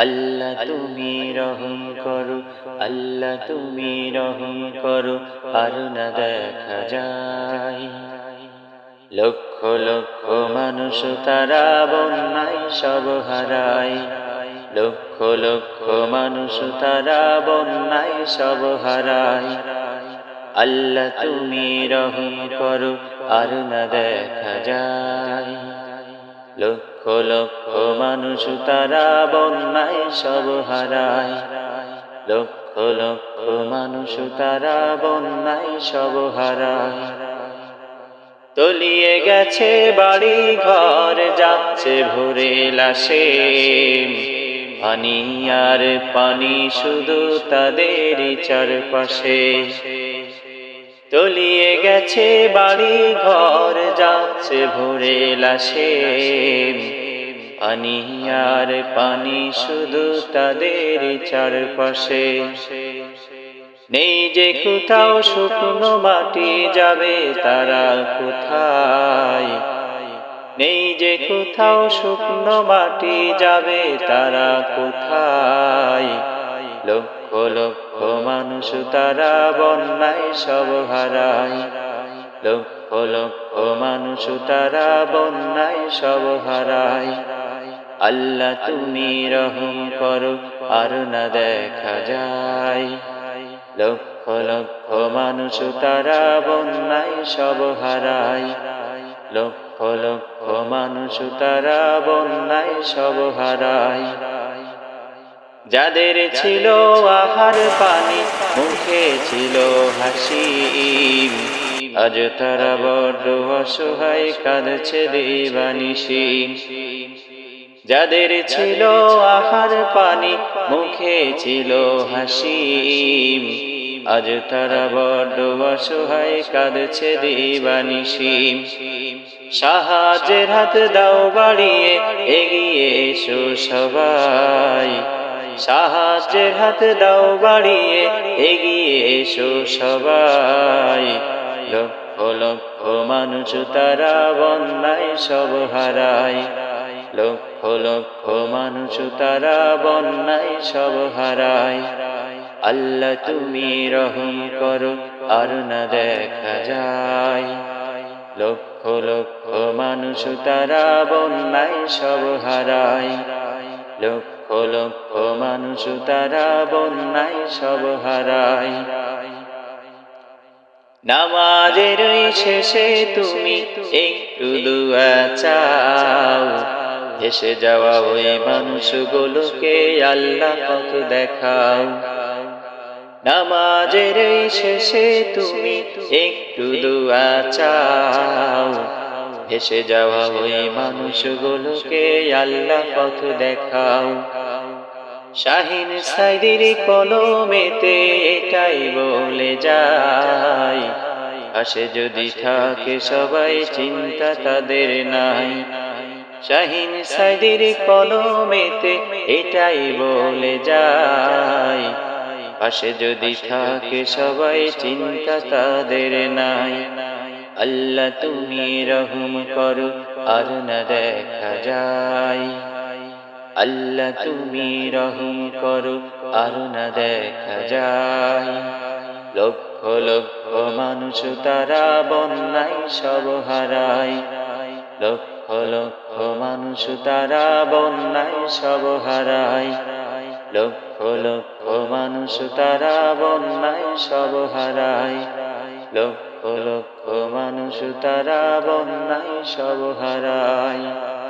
আল্লাহ তুমি রহম করো, আল্লাহ তুমি রহম করো, আর না দেখা যায়। লক্ষ লক্ষ মানুষ তারা বন্যায় সব হারায়। লক্ষ লক্ষ মানুষ তারা বন্যায় সব হারায়। আল্লাহ তুমি রহম করো, আর না দেখা যায়। লক্ষ লক্ষ মানুষ তারা বন্যায় সব হারায়। লক্ষ লক্ষ মানুষ তারা বন্যায় সব হারায়। তলিয়ে গেছে বাড়ি ঘর যাচ্ছে ভরে লাশে। পানি আর পানি শুধু তাদেরই চারপাশে। তলিয়ে গেছে বাড়ি ঘর যাচ্ছে ভরে লাশে। পানি আর পানি শুধু তাদের চারপাশে। নেই যে কোথাও শুকনো মাটি যাবে তারা কোথায়? নেই যে কোথাও শুকনো মাটি যাবে তারা কোথায়? লক্ষ লক্ষ মানুষ তারা বন্যায় সব হারায়। লক্ষ লক্ষ মানুষ তারা বন্যায় সব হারায়। আল্লাহ, তুমি রহম করো, আর না দেখা যায়। লক্ষ লক্ষ মানুষ তারা বন্যায় সব হারায়। লক্ষ লক্ষ মানুষ তারা বন্যায় সব হারায়। যাদের ছিল আহার পানি, মুখে ছিল হাসি। আজ তারা বড্ড অসহায়, কাঁদছে দেবানিসি যাদের ছিল আহার পানি, মুখে ছিল হাসি। আজ তারা বড্ড অসহায়, কাঁদছে দেবানিসি সাহায্যের হাত দাও বাড়িয়ে, এগিয়ে এসো সবাই। সাহায্যের হাত দাও বাড়িয়ে, এগিয়ে এসো সবাই। লক্ষ লক্ষ মানুষ তারা বন্যায় সব হারায়। লক্ষ লক্ষ মানুষ তারা বন্যায় সব হারায়। আল্লাহ তুমি রহম করো, আর না দেখা যায়। লক্ষ লক্ষ মানুষ তারা বন্যায় সব হারায়। লক্ষ লক্ষ মানুষ তারা বন্যায় সব হারায়। নামাজের শেষে তুমি একটু দুয়া চাও। এসে যাওয়া ওই মানুষগুলোকে আল্লাহ পথ দেখাও। নামাজের শেষে তুমি একটু দোয়া চাও। এসে যাওয়া ওই মানুষগুলোকে আল্লাহ পথ দেখাও। শাহিন সাইদির কলমেতে এটাই বলে যায় আসে যদি থাকে সবাই চিন্তা তাদের নাই। শাহিন সাইদির কলমেতে এটাই বলে যায় পাশে যদি থাকে সবাই চিন্তা তাদের নাই। আল্লাহ তুমি রহম করো আর না দেখা যায়। আল্লাহ তুমি রহম করো, আর না দেখা যায়। লক্ষ লক্ষ মানুষ তারা বন্যায় সব হারায়। লক্ষ লক্ষ মানুষ তারা বন্যায় সব হারায়। লক্ষ লক্ষ মানুষ তারা বন্যায় সব হারায়। লক্ষ লক্ষ মানুষ তারা বন্যায় সব হারায়।